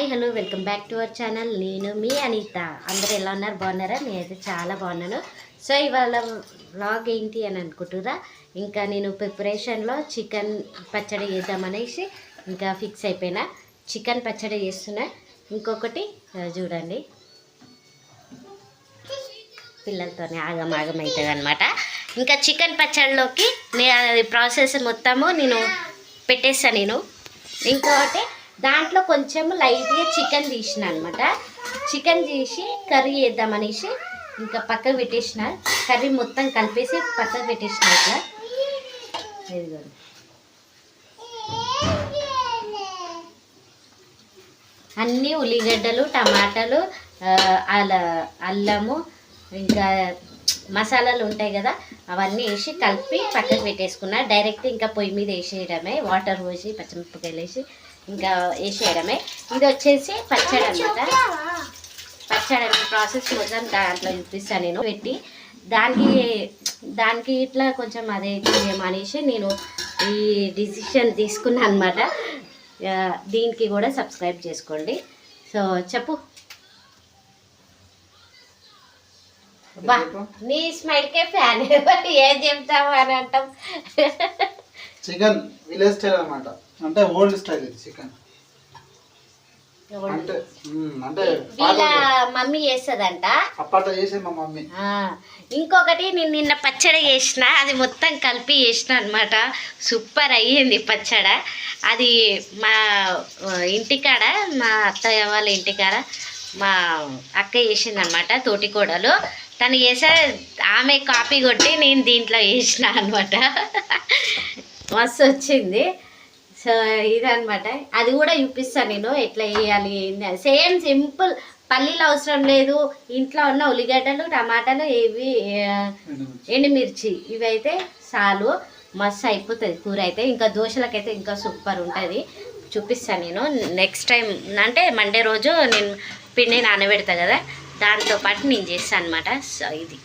Hi hello welcome back to our channel. నేను మీ అనిత. అందరూ ఎలా ఉన్నారు? బాగున్నారా? నేనైతే చాలా బాగున్నాను. సో ఇవాళ వ్లాగ్ ఏంటి అని అనుకుంటురా ఇంకా నేను ప్రిపరేషన్లో చికెన్ పచ్చడి చేద్దామనేసి ఇంకా ఫిక్స్ అయిపోయినా. చికెన్ పచ్చడి చేస్తున్నా. ఇంకొకటి చూడండి. పిల్లలతోనే ఆగం ఆగం అవుతుంది అనమాట ఇంకా చికెన్ పచ్చడిలోకి నేను అది ప్రాసెస్ మొత్తము నేను పెట్టేస్తాను నేను. ఇంకొకటి దాంట్లో కొంచెం లైట్గా చికెన్ తీసిన అనమాట చికెన్ తీసి కర్రీ వేద్దామనేసి ఇంకా పక్కకు పెట్టేసిన. కర్రీ మొత్తం కలిపేసి పక్కకు పెట్టేసిన ఇట్లా ఇదిగోండి అన్నీ ఉల్లిగడ్డలు టమాటాలు ఆ, అల్లము ఇంకా మసాలాలు ఉంటాయి కదా అవన్నీ వేసి కలిపి పక్కకు పెట్టేసుకున్నా. డైరెక్ట్ ఇంకా పొయ్యి మీద వేసేయడమే వాటర్ పోసి పచ్చిమిరపకాయలు వేసి ఇంకా వేసేయడమే. ఇది వచ్చేసి పచ్చడి అనమాట పచ్చడి ప్రాసెస్ మొత్తం దాంట్లో చూపిస్తాను నేను. పెట్టి దానికి దానికి ఇట్లా కొంచెం అదే అనేసి నేను ఈ డిసిషన్ తీసుకున్నాను అనమాట దీనికి కూడా సబ్స్క్రైబ్ చేసుకోండి. సో చెప్పు. బా నీ స్మైల్కే ఫ్యాన్. ఏం చెప్తావు అని అంటాం. చికెన్ విలేజ్ స్టైల్ అన్నమాట. అంటే ఓల్డ్ స్టైల్ ఇది చికెన్. అంటే మ్మ్, అంటే వీళ్ళ మమ్మీ చేస్తుందంట. అప్పట్లో చేసేది మా మమ్మీ. ఆ, ఇంకొకటి నేను నిన్న పచ్చడి చేసిన అది మొత్తం కలిపి చేసిన అనమాట సూపర్ అయ్యింది పచ్చడ. అది మా ఆ, ఇంటికాడ మా అత్తయ్య వాళ్ళ ఇంటికాడ మా అక్క చేసింది అనమాట తోటికోడలు. తను చేసే ఆమె కాపీ కొట్టి నేను దీంట్లో వేసిన అనమాట మస్తు వచ్చింది సో ఇదనమాట అది కూడా చూపిస్తాను నేను ఎట్లా వేయాలి ఏంది సేమ్ సింపుల్ పల్లీలు అవసరం లేదు. ఇంట్లో ఉన్న ఉల్లిగడ్డలు టమాటాలు ఇవి ఎండుమిర్చి ఇవి అయితే చాలు. మస్తు అయిపోతుంది కూర అయితే. ఇంకా దోశలకైతే ఇంకా సూపర్ ఉంటుంది. చూపిస్తాను నేను. నెక్స్ట్ టైం అంటే మండే రోజు నేను పిండి నానబెడతా కదా. దాంతో పాటు నేను చేస్తాను అనమాట సో ఇది.